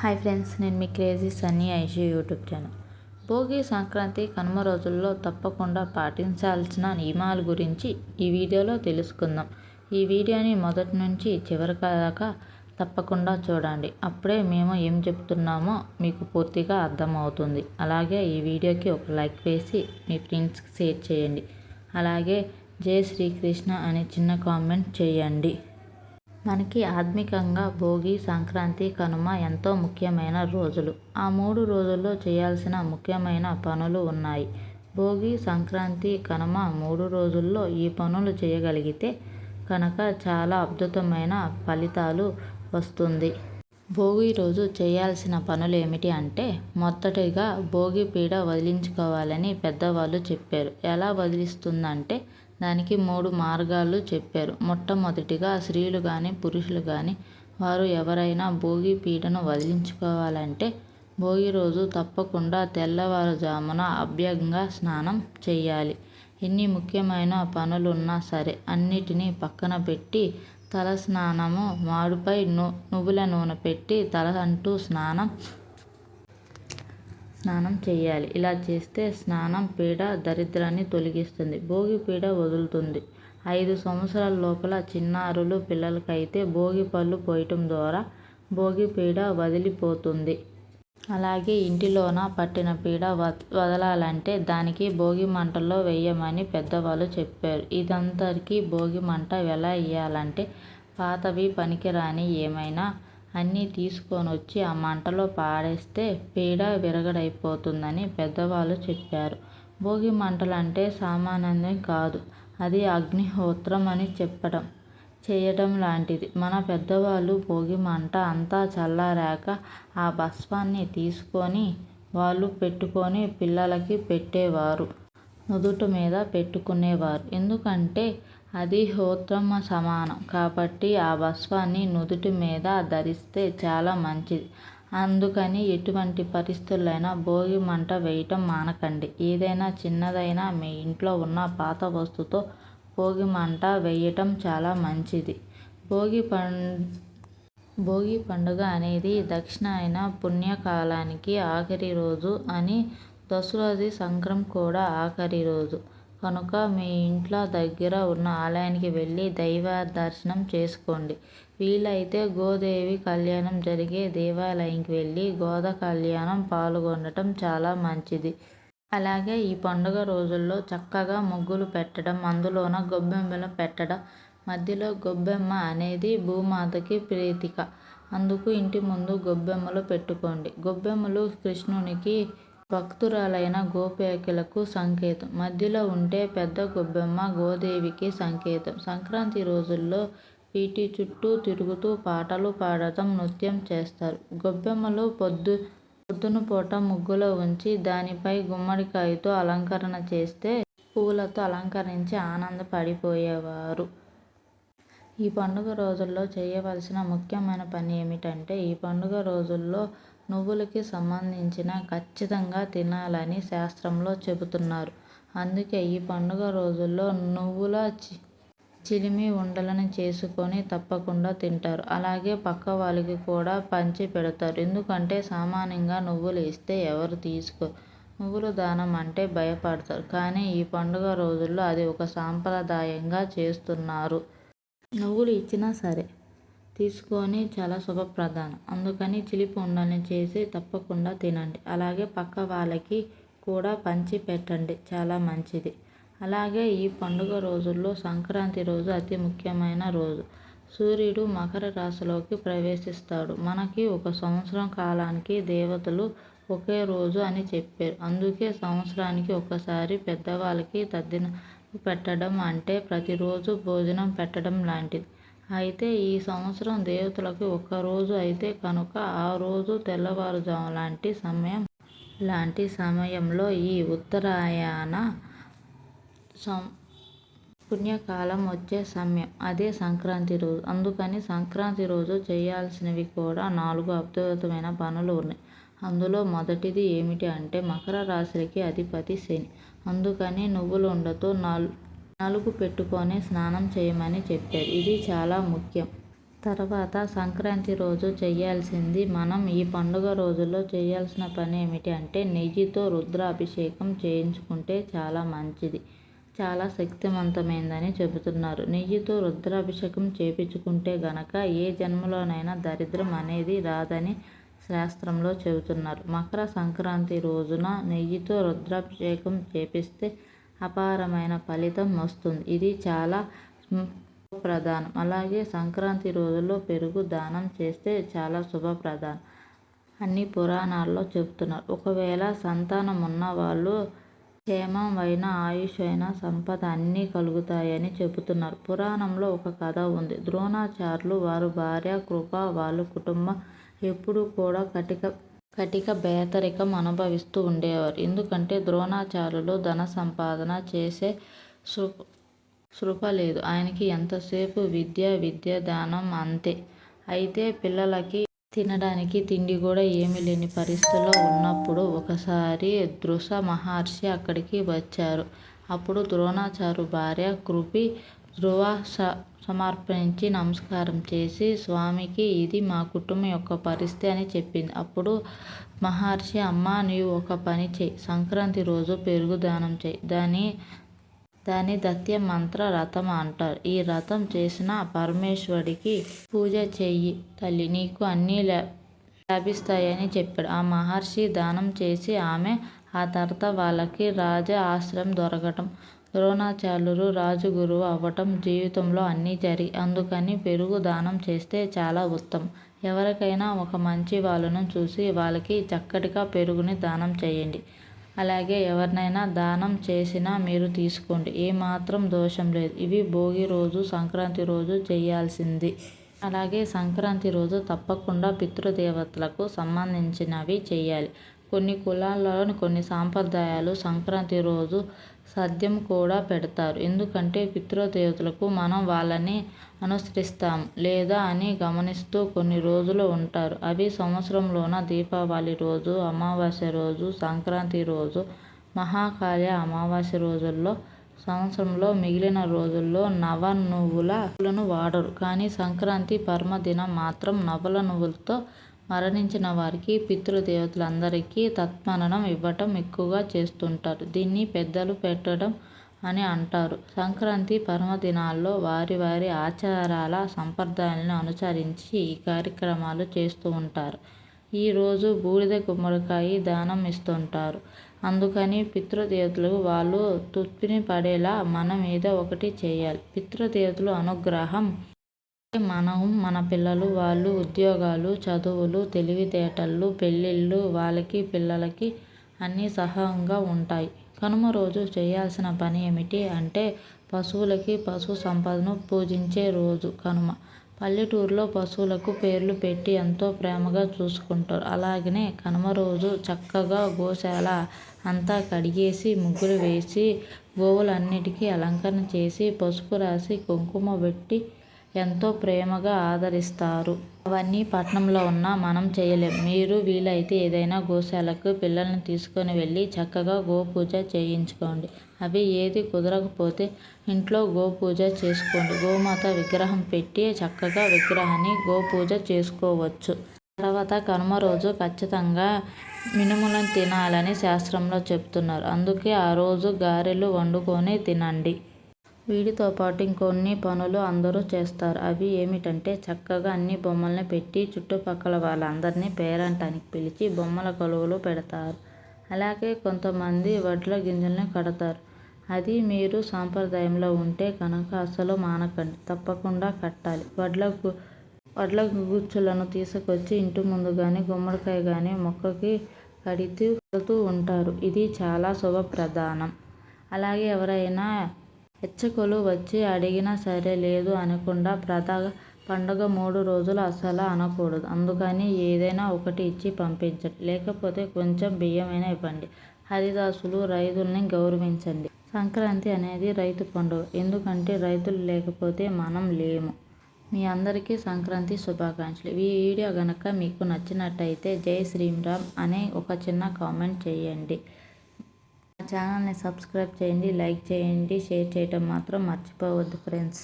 Hi friends నేను మీ crazy Sunny Aishi YouTube channel. Bhogi Sankranti Kanuma రోజుల్లో తప్పకుండా పాటించాల్సిన నియమాల గురించి ఈ వీడియోలో తెలుసుకుందాం. ఈ వీడియోని మొదటి నుంచి చివరి దాకా తప్పకుండా చూడండి. అప్పుడే మేము ఏం చెప్తున్నామో మీకు పూర్తిగా అర్థమవుతుంది. అలాగే ఈ వీడియోకి ఒక లైక్ వేసి మీ ఫ్రెండ్స్కి షేర్ చేయండి. అలాగే జై శ్రీకృష్ణ అని చిన్న కామెంట్ చేయండి. మనకి ఆధ్మికంగా భోగి సంక్రాంతి కనుమ ఎంతో ముఖ్యమైన రోజులు. ఆ మూడు రోజుల్లో చేయాల్సిన ముఖ్యమైన పనులు ఉన్నాయి. భోగి సంక్రాంతి కనుమ మూడు రోజుల్లో ఈ పనులు చేయగలిగితే కనుక చాలా అద్భుతమైన ఫలితాలు వస్తుంది. భోగి రోజు చేయాల్సిన పనులు ఏమిటి అంటే మొదటగా భోగి పీడ వదిలించుకోవాలని పెద్దవాళ్ళు చెప్పారు. ఎలా వదిలిస్తుందంటే దానికి మూడు మార్గాలు చెప్పారు. మొట్టమొదటిగా స్త్రీలు కానీ పురుషులు కానీ వారు ఎవరైనా భోగి పీటను వదిలించుకోవాలంటే భోగి రోజు తప్పకుండా తెల్లవారుజామున అభ్యంగా స్నానం చేయాలి ఎన్ని ముఖ్యమైన పనులున్నా సరే అన్నిటినీ పక్కన పెట్టి తల స్నానము మాడుపై ను నువ్వుల నూనె పెట్టి తల అంటూ స్నానం స్నానం చేయాలి. ఇలా చేస్తే స్నానం పీడ దరిద్రాన్ని తొలగిస్తుంది. భోగి పీడ వదులుతుంది. ఐదు సంవత్సరాల లోపల చిన్నారులు పిల్లలకైతే భోగి పళ్ళు పోయటం ద్వారా భోగి పీడ వదిలిపోతుంది. అలాగే ఇంటిలోన పట్టిన పీడ వదలాలంటే దానికి భోగి మంటల్లో వేయమని పెద్దవాళ్ళు చెప్పారు. ఇదంతరికి భోగి మంట ఎలా వేయాలంటే పాతవి పనికిరాని ఏమైనా అన్నీ తీసుకొనొచ్చి ఆ మంటలో పాడేస్తే పీడ విరగడైపోతుందని పెద్దవాళ్ళు చెప్పారు. భోగి మంటలంటే సామాన్యం కాదు. అది అగ్నిహోత్రం అని చెప్పడం, చేయటం లాంటిది. మన పెద్దవాళ్ళు భోగి మంట అంతా చల్లారాక ఆ భస్మాన్ని తీసుకొని వాళ్ళు పెట్టుకొని పిల్లలకి పెట్టేవారు. నుదుటి మీద పెట్టుకునేవారు. ఎందుకంటే అది హోత్రమ సమానం కాబట్టి ఆ భస్వాన్ని నుదుటి మీద ధరిస్తే చాలా మంచిది. అందుకని ఎటువంటి పరిస్థితులైనా భోగి మంట వేయటం మానకండి. ఏదైనా చిన్నదైనా మీ ఇంట్లో ఉన్న పాత వస్తువుతో భోగి మంట వేయటం చాలా మంచిది. భోగి పం భోగి పండుగ అనేది దక్షిణాయన పుణ్యకాలానికి ఆఖరి రోజు అని దశరథి సంక్రం కూడా ఆఖరి రోజు. కనుక మీ ఇంట్లో దగ్గర ఉన్న ఆలయానికి వెళ్ళి దైవ దర్శనం చేసుకోండి. వీలైతే గోదేవి కళ్యాణం జరిగే దేవాలయంకి వెళ్ళి గోద కళ్యాణం పాల్గొనటం చాలా మంచిది. అలాగే ఈ పండుగ రోజుల్లో చక్కగా ముగ్గులు పెట్టడం, అందులోన గొబ్బెమ్మలు పెట్టడం. మధ్యలో గొబ్బెమ్మ అనేది భూమాతకి ప్రీతిక అందుకు ఇంటి ముందు గొబ్బెమ్మలు పెట్టుకోండి. గొబ్బెమ్మలు కృష్ణునికి భక్తురాలైన గోపికలకు సంకేతం. మధ్యలో ఉంటే పెద్ద గొబ్బెమ్మ గోదేవికి సంకేతం. సంక్రాంతి రోజుల్లో వీటి చుట్టూ తిరుగుతూ పాటలు పాడటం, నృత్యం చేస్తారు. గొబ్బెమ్మలు పొద్దు పొద్దునపూట ముగ్గులో ఉంచి దానిపై గుమ్మడికాయతో అలంకరణ చేస్తే పువ్వులతో అలంకరించి ఆనందపడిపోయేవారు. ఈ పండుగ రోజుల్లో చేయవలసిన ముఖ్యమైన పని ఏమిటంటే ఈ పండుగ రోజుల్లో నువ్వులకి సంబంధించిన ఖచ్చితంగా తినాలని శాస్త్రంలో చెబుతున్నారు. అందుకే ఈ పండుగ రోజుల్లో నువ్వుల చిలిమి ఉండలను చేసుకొని తప్పకుండా తింటారు. అలాగే పక్కవాళ్ళకి కూడా పంచి పెడతారు. ఎందుకంటే సామాన్యంగా నువ్వులు ఇస్తే ఎవరూ తీసుకోరు. నువ్వుల దానం అంటే భయపడతారు. కానీ ఈ పండుగ రోజుల్లో అది ఒక సాంప్రదాయంగా చేస్తున్నారు. నువ్వులు ఇచ్చినా సరే తీసుకొని చాలా శుభప్రదం. అందుకని చిలిపి ఉండల్ని చేసి తప్పకుండా తినండి. అలాగే పక్క వాళ్ళకి కూడా పంచి పెట్టండి చాలా మంచిది. అలాగే ఈ పండుగ రోజుల్లో సంక్రాంతి రోజు అతి ముఖ్యమైన రోజు. సూర్యుడు మకర రాశిలోకి ప్రవేశిస్తాడు. మనకి ఒక సంవత్సరం కాలానికి దేవతలు ఒకే రోజు అని చెప్పారు. అందుకే సంవత్సరానికి ఒకసారి పెద్దవాళ్ళకి తద్దిన పెట్టడం అంటే ప్రతిరోజు భోజనం పెట్టడం లాంటిది. అయితే ఈ సంవత్సరం దేవతలకు ఒక్క రోజు అయితే కనుక ఆ రోజు తెల్లవారుజాము లాంటి సమయం లాంటి సమయంలో ఈ ఉత్తరాయణ సం పుణ్యకాలం వచ్చే సమయం అదే సంక్రాంతి రోజు. అందుకని సంక్రాంతి రోజు చేయాల్సినవి కూడా నాలుగు అద్భుతమైన పనులు ఉన్నాయి. అందులో మొదటిది ఏమిటి అంటే మకర రాశికి అధిపతి శని. అందుకని నువ్వులుండతో నాలుగు పెట్టుకొని స్నానం చేయమని చెప్పారు. ఇది చాలా ముఖ్యం. తర్వాత సంక్రాంతి రోజు చేయాల్సింది మనం ఈ పండుగ రోజుల్లో చేయాల్సిన పని ఏమిటి అంటే నెయ్యితో రుద్రాభిషేకం చేయించుకుంటే చాలా మంచిది చాలా శక్తివంతమైందని చెబుతున్నారు నెయ్యితో రుద్రాభిషేకం చేపించుకుంటే గనక ఏ జన్మలోనైనా దరిద్రం అనేది రాదని శాస్త్రంలో చెబుతున్నారు మకర సంక్రాంతి రోజున నెయ్యితో రుద్రాభిషేకం చేపిస్తే అపారమైన ఫలితం వస్తుంది. ఇది చాలా శుభప్రదానం అలాగే సంక్రాంతి రోజుల్లో పెరుగు దానం చేస్తే చాలా శుభప్రదానం అన్ని పురాణాల్లో చెబుతున్నారు. ఒకవేళ సంతానం ఉన్నవాళ్ళు క్షేమం అయిన ఆయుష్ అయిన సంపద అన్నీ కలుగుతాయని చెబుతున్నారు. పురాణంలో ఒక కథ ఉంది. ద్రోణాచార్యులు వారు భార్య కృప వాళ్ళ కుటుంబం ఎప్పుడూ కూడా కటిక కటిక పేదరికం అనుభవిస్తూ ఉండేవారు. ఎందుకంటే ద్రోణాచార్యులు ధన సంపాదన చేసే సృప సృప లేదు. ఆయనకి ఎంతసేపు విద్య విద్య దానం అంతే. అయితే పిల్లలకి తినడానికి తిండి కూడా ఏమీ లేని పరిస్థితిలో ఉన్నప్పుడు ఒకసారి దృశ మహర్షి అక్కడికి వచ్చారు. అప్పుడు ద్రోణాచారు భార్య కృపి ధ్రువ స సమర్పించి నమస్కారం చేసి స్వామికి ఇది మా కుటుంబం యొక్క పరిస్థితి అని చెప్పింది. అప్పుడు మహర్షి అమ్మ నీవు ఒక పని చేయి. సంక్రాంతి రోజు పెరుగు దానం చేయి. దాని దాని దత్య మంత్ర రథం అంటారు. ఈ రథం చేసిన పరమేశ్వరుడికి పూజ చెయ్యి తల్లి. నీకు అన్నీ లభిస్తాయని చెప్పాడు. ఆ మహర్షి దానం చేసి ఆమె ఆ తర్వాత వాళ్ళకి రాజ ఆశ్రయం దొరకటం. ద్రోణాచార్యులు రాజగురువు అవ్వటం జీవితంలో అన్నీ జరిగి అందుకని పెరుగు దానం చేస్తే చాలా ఉత్తమం. ఎవరికైనా ఒక మంచి వాళ్ళను చూసి వాళ్ళకి చక్కటిగా పెరుగుని దానం చేయండి. అలాగే ఎవరినైనా దానం చేసినా మీరు తీసుకోండి. ఏమాత్రం దోషం లేదు. ఇవి భోగి రోజు సంక్రాంతి రోజు చేయాల్సింది. అలాగే సంక్రాంతి రోజు తప్పకుండా పితృదేవతలకు సంబంధించినవి చేయాలి. కొన్ని కులాల్లోని కొన్ని సాంప్రదాయాలు సంక్రాంతి రోజు సద్యం కూడా పెడతారు. ఎందుకంటే పితృదేవతలకు మనం వాళ్ళని అనుసరిస్తాం లేదా అని గమనిస్తూ కొన్ని రోజులు ఉంటారు. అవి సంవత్సరంలోన దీపావళి రోజు అమావాస్య రోజు సంక్రాంతి రోజు మహాకాళి అమావాస్య రోజుల్లో సంవత్సరంలో మిగిలిన రోజుల్లో నవ నువ్వులను వాడరు. కానీ సంక్రాంతి పరమదినం మాత్రం నవల నువ్వులతో మరణించిన వారికి పితృదేవతలందరికీ తత్మరణం ఇవ్వటం ఎక్కువగా చేస్తుంటారు. దీన్ని పెద్దలు పెట్టడం అని అంటారు. సంక్రాంతి పర్వదినాల్లో వారి వారి ఆచారాల సంప్రదాయాలను అనుసరించి ఈ కార్యక్రమాలు చేస్తూ ఉంటారు. ఈరోజు బూడిద గుమ్మడికాయ దానం ఇస్తుంటారు. అందుకని పితృదేవతలు వాళ్ళు తృప్తిని పడేలా మన మీద ఒకటి చేయాలి. పితృదేవతలు అనుగ్రహం మనం మన పిల్లలు వాళ్ళు ఉద్యోగాలు చదువులు తెలివితేటలు పెళ్ళిళ్ళు వాళ్ళకి పిల్లలకి అన్నీ సహాయంగా ఉంటాయి. కనుమ రోజు చేయాల్సిన పని ఏమిటి అంటే పశువులకి పశు సంపదను పూజించే రోజు కనుమ. పల్లెటూరులో పశువులకు పేర్లు పెట్టి ఎంతో ప్రేమగా చూసుకుంటారు. అలాగనే కనుమ రోజు చక్కగా గోశాల అంతా కడిగేసి ముగ్గులు వేసి గోవులన్నిటికీ అలంకరణ చేసి పసుపు రాసి కుంకుమ పెట్టి ఎంతో ప్రేమగా ఆదరిస్తారు. అవన్నీ పట్నంలో ఉన్నా మనం చేయలేం. మీరు వీలైతే ఏదైనా గోశాలకు పిల్లల్ని తీసుకొని వెళ్ళి చక్కగా గోపూజ చేయించుకోండి. అవి ఏది కుదరకపోతే ఇంట్లో గోపూజ చేసుకోండి. గోమాత విగ్రహం పెట్టి చక్కగా విగ్రహాన్ని గోపూజ చేసుకోవచ్చు. తర్వాత కనుమ రోజు ఖచ్చితంగా మినుములను తినాలని శాస్త్రంలో చెప్తున్నారు. అందుకే ఆ రోజు గారెలు వండుకొని తినండి. వీటితో పాటు ఇంకొన్ని పనులు అందరూ చేస్తారు. అవి ఏమిటంటే చక్కగా అన్ని బొమ్మల్ని పెట్టి చుట్టుపక్కల వాళ్ళందరినీ పేరంటానికి పిలిచి బొమ్మల కొలువులు పెడతారు. అలాగే కొంతమంది వడ్ల గింజల్ని కడతారు. అది మీరు సాంప్రదాయంలో ఉంటే కనుక అసలు మానకండి. తప్పకుండా కట్టాలి. వడ్ల వడ్ల గుచ్చులను తీసుకొచ్చి ఇంటి ముందు కానీ గుమ్మడికాయ కానీ మొక్కకి కడితూ కడుతూ ఉంటారు. ఇది చాలా శుభప్రధానం అలాగే ఎవరైనా హెచ్చకులు వచ్చి అడిగినా సరే లేదు అనకుండా ప్రధాన పండుగ మూడు రోజులు అసలు అనకూడదు. అందుకని ఏదైనా ఒకటి ఇచ్చి పంపించండి. లేకపోతే కొంచెం బియ్యమైనా ఇవ్వండి. హరిదాసులు రైతుల్ని గౌరవించండి. సంక్రాంతి అనేది రైతు పండుగ. ఎందుకంటే రైతులు లేకపోతే మనం లేము. మీ అందరికీ సంక్రాంతి శుభాకాంక్షలు. ఈ వీడియో కనుక మీకు నచ్చినట్టయితే జై శ్రీరామ్ అనే ఒక చిన్న కామెంట్ చేయండి. ఛానల్ని సబ్స్క్రైబ్ చేయండి లైక్ చేయండి షేర్ చేయటం మాత్రం మర్చిపోవద్దు ఫ్రెండ్స్.